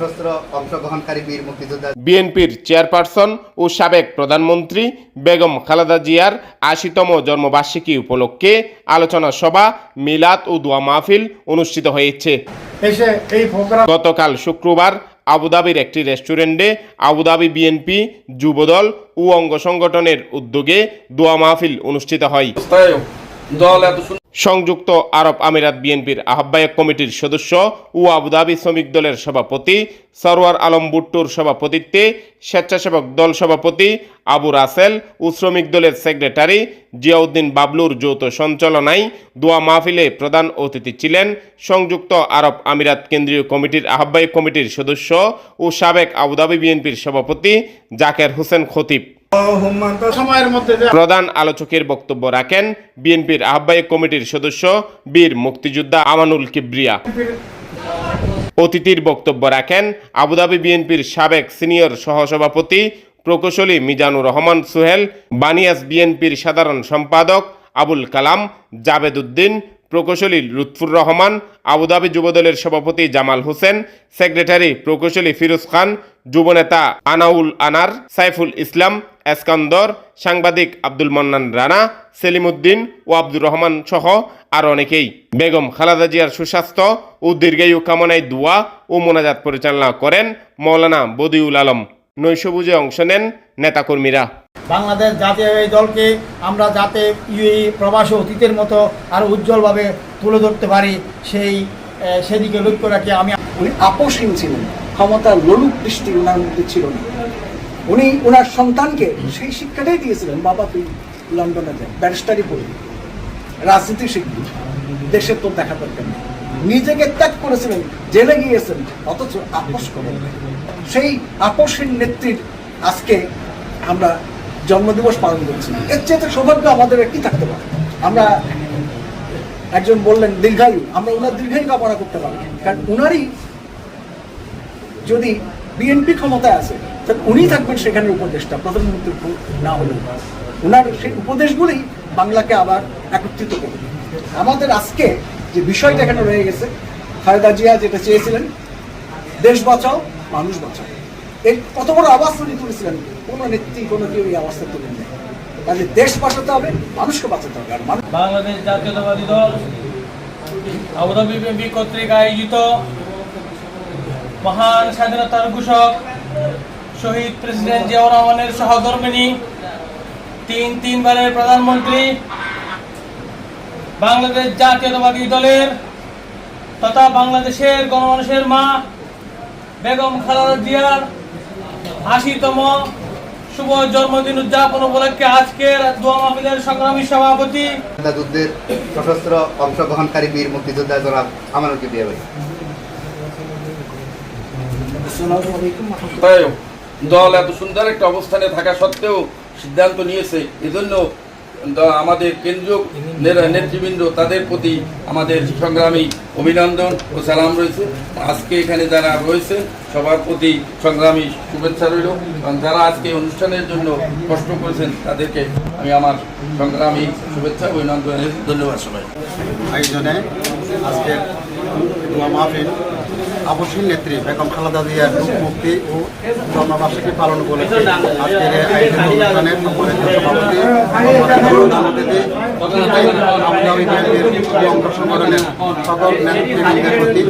সশস্ত্র অংশগ্রহণকারী বীর মুক্তিযোদ্ধা বিএনপির চেয়ারপারসন ও সাবেক প্রধানমন্ত্রী বেগম খালেদা জিয়ার আশিতম জন্মবার্ষিকী উপলক্ষে আলোচনা সভা মিলাদ ও দোয়া মাহফিল অনুষ্ঠিত হয়েছে। এসে এই প্রোগ্রাম গতকাল শুক্রবার আবুধাবির একটি রেস্টুরেন্টে আবুধাবি বিএনপি যুবদল ও অঙ্গ সংগঠনের উদ্যোগে দোয়া মাহফিল অনুষ্ঠিত হয়। দল এত সংযুক্ত আরব আমিরাত বিএনপির আহ্বায়ক কমিটির সদস্য ও আবুধাবি শ্রমিক দলের সভাপতি, সরওয়ার আলম বুট্টুর সভাপতিত্বে স্বেচ্ছাসেবক দল সভাপতি আবু রাসেল ও শ্রমিক দলের সেক্রেটারি জিয়াউদ্দিন বাবলুর যৌথ সঞ্চালনায় দোয়া মাহফিলে প্রধান অতিথি ছিলেন সংযুক্ত আরব আমিরাত কেন্দ্রীয় কমিটির আহ্বায়ক কমিটির সদস্য ও সাবেক আবুধাবি বিএনপির সভাপতি জাকের হোসেন খতিব। প্রধান আলোচকের বক্তব্য রাখেন বিএনপির আহ্বায়ক কমিটির সদস্য বীর মুক্তিযোদ্ধা আমানুল কিবরিয়া। অতিথির বক্তব্য রাখেন আবুধাবি বিএনপির সাবেক সিনিয়র সহসভাপতি প্রকৌশলী মিজানুর রহমান সোহেল, বানিয়াস বিএনপির সাধারণ সম্পাদক আবুল কালাম জাবেদ উদ্দিন প্রকৌশলী লুৎফুর রহমান, আবুধাবি যুবদলের সভাপতি জামাল হোসেন, সেক্রেটারি প্রকৌশলী ফিরোজ খান যুবনেতা আনাউল আনার সাইফুল ইসলাম এসকান্দর সাংবাদিক আব্দুল মন্নান রানা সেলিমউদ্দিন ও আব্দুর রহমান সহ আর অনেকেই। বেগম খালাদা জিয়ার সুস্বাস্থ্য ও দীর্ঘায়ু কামনায় দোয়া ও মোনাজাত পরিচালনা করেন মৌলানা বদিউল আলম। নৈশভোজে অংশ নেন নেতাকর্মীরা। বাংলাদেশ জাতীয় এই দলকে আমরা যাতে ইউএই প্রবাসী অতীতের মতো আরও উজ্জ্বলভাবে তুলে ধরতে পারি সেই সেদিকে লক্ষ্য রাখি আমি উনি আপোষহীন ছিলেন। ক্ষমতার লোলুপ দৃষ্টি ওনার মধ্যে ছিল না। উনি ওনার সন্তানকে সেই শিক্ষাটাই দিয়েছিলেন, বাবা তুই লন্ডনে যান, ব্যারিস্টারি পড়বি রাজনীতি শিখবি দেশের তো দেখা দরকার নেই। নিজেকে ত্যাগ করেছিলেন, জেলে গিয়েছেন, অথচ আপোষ করেন সেই আপোষহীন নেত্রীর আজকে আমরা জন্মদিবস পালন করছি। এর চেয়ে সৌভাগ্য আমাদের একটি থাকতে পারে? আমরা একজন বললেন, দীর্ঘায়ু, আমরা ওনার দীর্ঘায়ু কামনা করতে পারি কারণ উনারই যদি বিএনপি ক্ষমতায় আছে তাহলে উনি থাকবেন সেখানে উপদেষ্টা, প্রধানমন্ত্রী না হলেও ওনার সেই উপদেশগুলি বাংলাকে আবার একত্রিত করবে। আমাদের আজকে যে বিষয়টা এখানে রয়ে গেছে, খালেদা জিয়া যেটা চেয়েছিলেন, দেশ বাঁচাও, মানুষ বাঁচাও। এই কত বড় আওয়াজ উনি তুলেছিলেন, কোনো নেত্রী, কোনো কেউ এই আওয়াজটা তুলেন। নেই কাজে দেশ বাঁচাতে হবে, মানুষকে বাঁচাতে হবে, আর বাংলাদেশ জাতীয়তাবাদী দল আবুধাবি কর্তৃক আয়োজিত মহান স্বাধীনতার ঘোষক, শহীদ প্রেসিডেন্ট জিয়াউর রহমানের সহধর্মিনী তিন তিনবারের প্রধানমন্ত্রী, বাংলাদেশ জাতীয়তাবাদী দলের তথা বাংলাদেশের গণমানুষের মা, বেগম খালেদা জিয়ার আশিতম শুভ জন্মদিন উদযাপন উপলক্ষে আজকের দোয়া মাহফিলের সংগ্রামী সভাপতি। যুদ্ধের সশস্ত্র অংশগ্রহণকারী বীর মুক্তিযোদ্ধা জনাব ভাই অবস্থায় দল এত সুন্দর একটা অবস্থানে থাকা সত্ত্বেও সিদ্ধান্ত নিয়েছে। এজন্য দ- আমাদের কেন্দ্রীয় নেতৃবৃন্দ তাদের প্রতি আমাদের সংগ্রামী অভিনন্দন ও সালাম রয়েছে আজকে এখানে যারা রয়েছে সবার প্রতি সংগ্রামী শুভেচ্ছা রইল এবং যারা আজকে অনুষ্ঠানের জন্য কষ্ট করেছেন তাদেরকে আমি আমার সংগ্রামী শুভেচ্ছা ও অভিনন্দন জানাই। ধন্যবাদ সবাই আয়োজনে আজকে মাহফিল আবশ্যিক নেত্রী বেগম খালাদা জিয়ার রূপ, মুক্তি ও জন্মবার্ষিকী পালন করেছে আজকের আয়োজিত অনুষ্ঠানে সম্মানিত সভাপতি আমাদের সংগঠনের সকল নেতৃবৃন্দের প্রতি